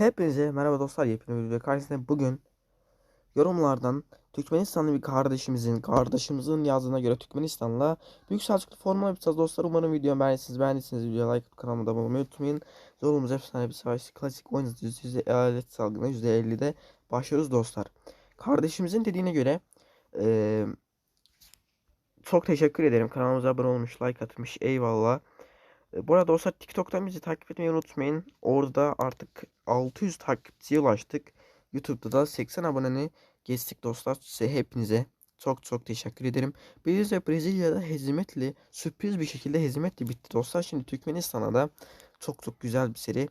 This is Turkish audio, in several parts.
Hepinize merhaba dostlar. Yepyeni bir video karşısında bugün yorumlardan Türkmenistanlı bir kardeşimizin kardeşimizin yazdığına göre Türkmenistan'la Büyük Selçuklu forma yapacağız dostlar. Umarım video beğenirsiniz. Beğendiyseniz videoya like kanalıma da abone olmayı unutmayın. Zorluğumuz efsane bir savaş. Klasik oyuncu yüzde eyalet salgını %50'de başlıyoruz dostlar. Kardeşimizin dediğine göre eee, çok teşekkür ederim. Kanalımıza abone olmuş, like atmış. Eyvallah. E, Bu arada dostlar TikTok'tan bizi takip etmeyi unutmayın. Orada artık 600 takipçiye ulaştık. YouTube'da da 80 aboneni geçtik dostlar. Size hepinize çok çok teşekkür ederim. Belize Brezilya'da hezimetli, sürpriz bir şekilde hezimetle bitti dostlar. Şimdi Türkmenistan'a da çok çok güzel bir seri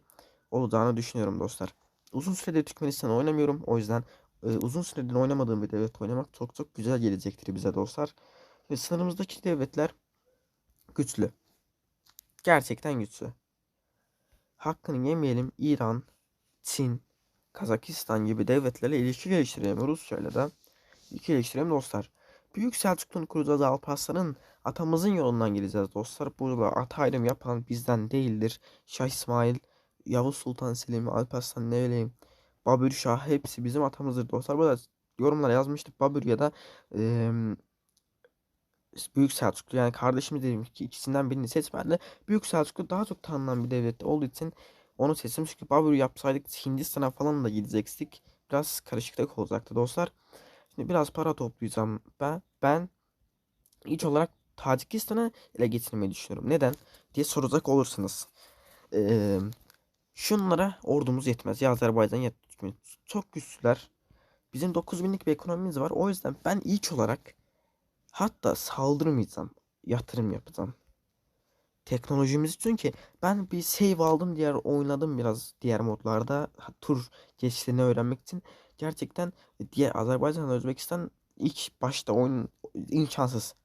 olacağını düşünüyorum dostlar. Uzun süredir Türkmenistan'ı oynamıyorum. O yüzden e, uzun süredir oynamadığım bir devlet oynamak çok çok güzel gelecektir bize dostlar. Ve sınırımızdaki devletler güçlü. Gerçekten güçlü. Hakkını yemeyelim İran, Çin, Kazakistan gibi devletlerle ilişki geliştirelim. Rusya'yla da ilişki geliştirelim dostlar. Büyük Selçuklu'nun kuracağız Alparslan'ın atamızın yolundan gideceğiz dostlar. Burada ata ayrım yapan bizden değildir. Şah İsmail, Yavuz Sultan Selim, Alparslan ne bileyim, Babür Şah hepsi bizim atamızdır dostlar. Burada yorumlara yazmıştık Babür ya da eee Büyük Selçuklu yani kardeşimiz dedim ki ikisinden birini seçmeli. Büyük Selçuklu daha çok tanınan bir devlet olduğu için onu seçtim. Çünkü Babür yapsaydık Hindistan'a falan da gidecektik. Biraz karışıklık olacaktı dostlar. Şimdi biraz para toplayacağım ben. Ben ilk olarak Tacikistan'a ele geçirmeyi düşünüyorum. Neden diye soracak olursanız. Ee, şunlara ordumuz yetmez. Ya Azerbaycan yetmiyor. Çok güçlüler. Bizim 9000'lik bir ekonomimiz var. O yüzden ben ilk olarak Hatta saldırmayacağım. Yatırım yapacağım. Teknolojimiz çünkü ben bir save aldım diğer oynadım biraz diğer modlarda tur geçişlerini öğrenmek için gerçekten diğer Azerbaycan Özbekistan ilk başta oyun imkansız.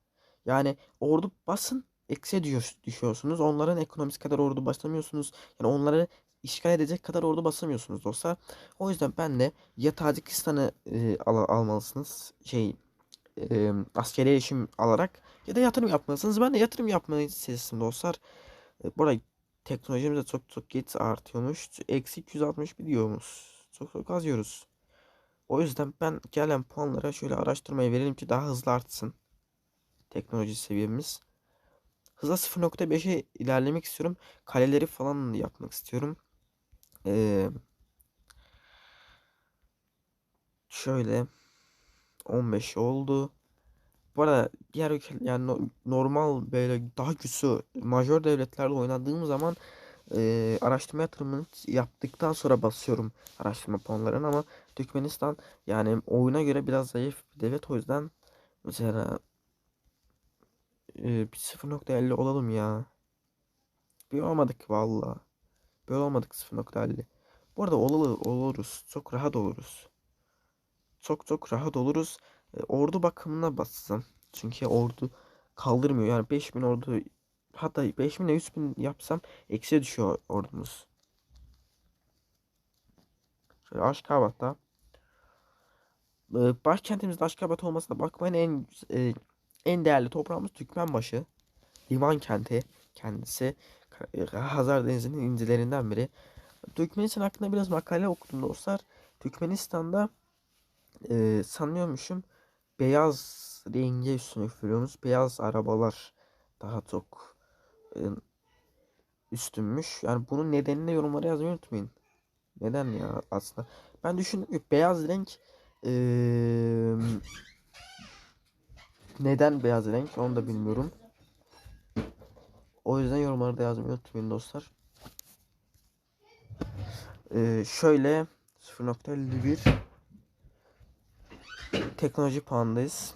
Yani ordu basın eksiye düşüyor- düşüyorsunuz. Onların ekonomisi kadar ordu basamıyorsunuz. Yani onları işgal edecek kadar ordu basamıyorsunuz dostlar. O yüzden ben de ya Tacikistan'ı e, al- almalısınız. Şey e, askeri erişim alarak ya da yatırım yapmalısınız. Ben de yatırım yapmayı seçtim dostlar. E, bu arada teknolojimiz de çok çok geç artıyormuş. Eksi 261 diyormuş. Çok çok az yiyoruz. O yüzden ben gelen puanlara şöyle araştırmayı verelim ki daha hızlı artsın. Teknoloji seviyemiz. Hızla 0.5'e ilerlemek istiyorum. Kaleleri falan yapmak istiyorum. Ee, şöyle 15 oldu. Bu arada diğer ülke yani no- normal böyle daha güçlü majör devletlerle oynadığım zaman e, araştırma yatırımını yaptıktan sonra basıyorum araştırma puanlarını ama Türkmenistan yani oyuna göre biraz zayıf bir devlet o yüzden mesela e, bir 0.50 olalım ya. Bir olmadık valla. Böyle olmadık 0.50. Bu arada olalı oluruz. Çok rahat oluruz. Çok çok rahat oluruz. E, ordu bakımına basacağım. Çünkü ordu kaldırmıyor. Yani 5000 ordu hatta 5000 ile 3000 yapsam eksiye düşüyor ordumuz. Şöyle Aşkabat'ta. E, başkentimizde Aşkabat olmasına bakmayın en e, en değerli toprağımız Türkmenbaşı. Liman kenti kendisi. E, Hazar Denizi'nin incilerinden biri. Türkmenistan hakkında biraz makale okudum dostlar. Türkmenistan'da e, sanıyormuşum beyaz renge üstünlük veriyormuş. Beyaz arabalar daha çok e, üstünmüş. Yani bunun nedenini yorumlara yazmayı unutmayın. Neden ya aslında? Ben düşündüm ki beyaz renk e, neden beyaz renk onu da bilmiyorum. O yüzden yorumlarda yazmayı unutmayın dostlar. E, şöyle 0.51 teknoloji puandayız.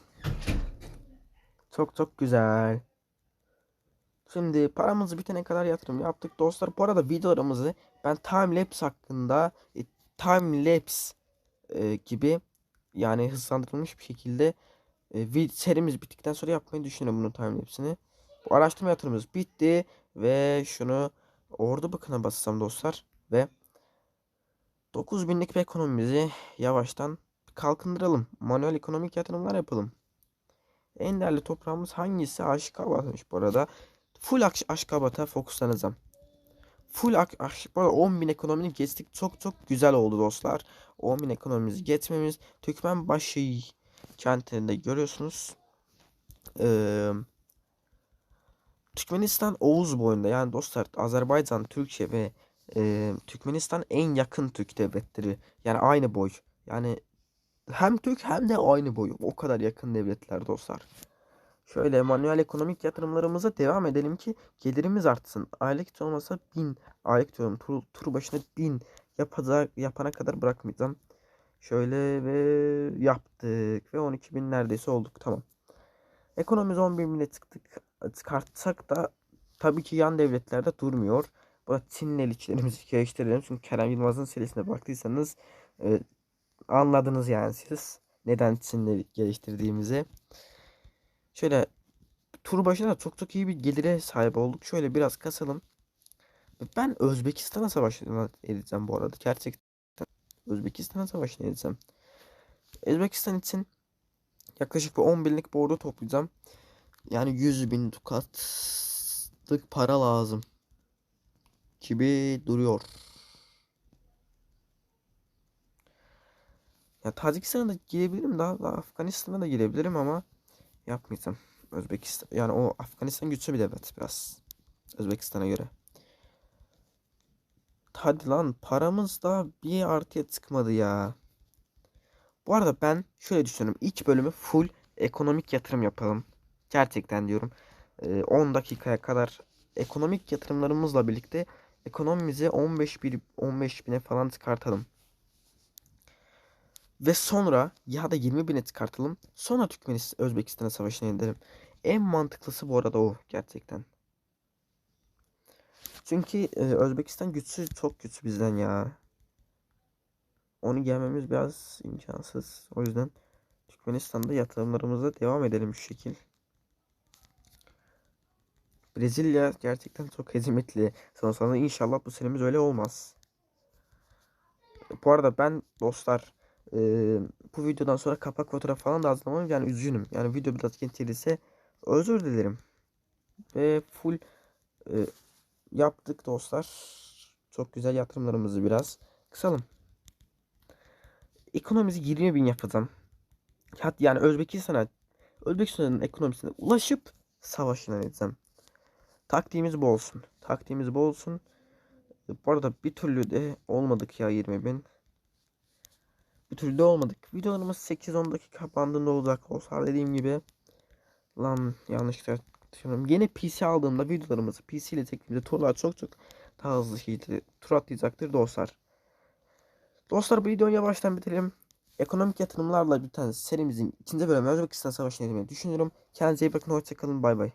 Çok çok güzel. Şimdi paramız bitene kadar yatırım yaptık dostlar. Bu arada videolarımızı ben timelapse hakkında e, timelapse e, gibi yani hızlandırılmış bir şekilde e, serimiz bittikten sonra yapmayı düşünüyorum bunun timelapse'ini. Bu araştırma yatırımımız bitti ve şunu ordu bakına bassam dostlar ve 9000'lik bir ekonomimizi yavaştan kalkındıralım. Manuel ekonomik yatırımlar yapalım. En değerli toprağımız hangisi? Aşkabat'mış bu arada. Full Aş- Aşkabat'a fokuslanacağım. full arada 10.000 ekonomini geçtik. Çok çok güzel oldu dostlar. 10.000 ekonomimizi geçmemiz. Türkmenbaşı kentinde görüyorsunuz. Ee, Türkmenistan Oğuz boyunda yani dostlar Azerbaycan, Türkiye ve e, Türkmenistan en yakın Türk devletleri. Yani aynı boy. Yani hem Türk hem de aynı boy. O kadar yakın devletler dostlar. Şöyle manuel ekonomik yatırımlarımıza devam edelim ki gelirimiz artsın. Aylık olmasa 1000 aylık diyorum tur, tur başına 1000 yapacak, yapana kadar bırakmayacağım. Şöyle ve yaptık ve 12 bin neredeyse olduk tamam. Ekonomimiz 11 bine çıktık. Çıkartsak da tabii ki yan devletlerde durmuyor. Burada Çin'le ilişkilerimizi geliştirelim. Çünkü Kerem Yılmaz'ın serisine baktıysanız e, anladınız yani siz neden Çin'le geliştirdiğimizi. Şöyle tur başına çok çok iyi bir gelire sahip olduk. Şöyle biraz kasalım. Ben Özbekistan'a savaşını edeceğim bu arada. Gerçekten Özbekistan'a savaşını edeceğim. Özbekistan için yaklaşık bir 10 binlik bir ordu toplayacağım. Yani 100 bin dukatlık para lazım. Gibi duruyor. Ya Tacikistan'a da girebilirim daha, daha Afganistan'a da girebilirim ama yapmayacağım. Özbekistan yani o Afganistan güçlü bir devlet biraz. Özbekistan'a göre. Hadi lan paramız da bir artıya çıkmadı ya. Bu arada ben şöyle düşünüyorum. İlk bölümü full ekonomik yatırım yapalım. Gerçekten diyorum. Ee, 10 dakikaya kadar ekonomik yatırımlarımızla birlikte ekonomimizi 15 bir 15 bine falan çıkartalım. Ve sonra ya da 20 bine çıkartalım. Sonra Türkmenistan Özbekistan'a savaşına edelim. En mantıklısı bu arada o gerçekten. Çünkü e, Özbekistan güçsüz çok güçlü bizden ya. Onu gelmemiz biraz imkansız. O yüzden Türkmenistan'da yatırımlarımıza devam edelim şu şekil. Brezilya gerçekten çok hezimetli. Sonrasında inşallah bu senemiz öyle olmaz. Bu arada ben dostlar e, bu videodan sonra kapak fotoğraf falan da hazırlamam yani üzgünüm. Yani video biraz geç gelirse özür dilerim. Ve full e, yaptık dostlar. Çok güzel yatırımlarımızı biraz kısalım. Ekonomimizi 20 bin yapacağım. Yani Özbekistan'a Özbekistan'ın ekonomisine ulaşıp savaşına edeceğim. Taktiğimiz bu olsun. Taktiğimiz bu olsun. Bu arada bir türlü de olmadık ya 20 bin. Bir türlü olmadık. Videolarımız 8-10 dakika bandında olacak olsa dediğim gibi. Lan yanlışlıkla düşünüyorum. Yeni PC aldığımda videolarımızı PC ile çektiğimizde turlar çok çok daha hızlı şekilde tur atlayacaktır dostlar. Dostlar bu videoyu yavaştan bitirelim. Ekonomik yatırımlarla biten serimizin ikinci bölümü Özbekistan Savaşı'nı edilmeyi düşünüyorum. Kendinize iyi bakın. Hoşçakalın. Bay bay.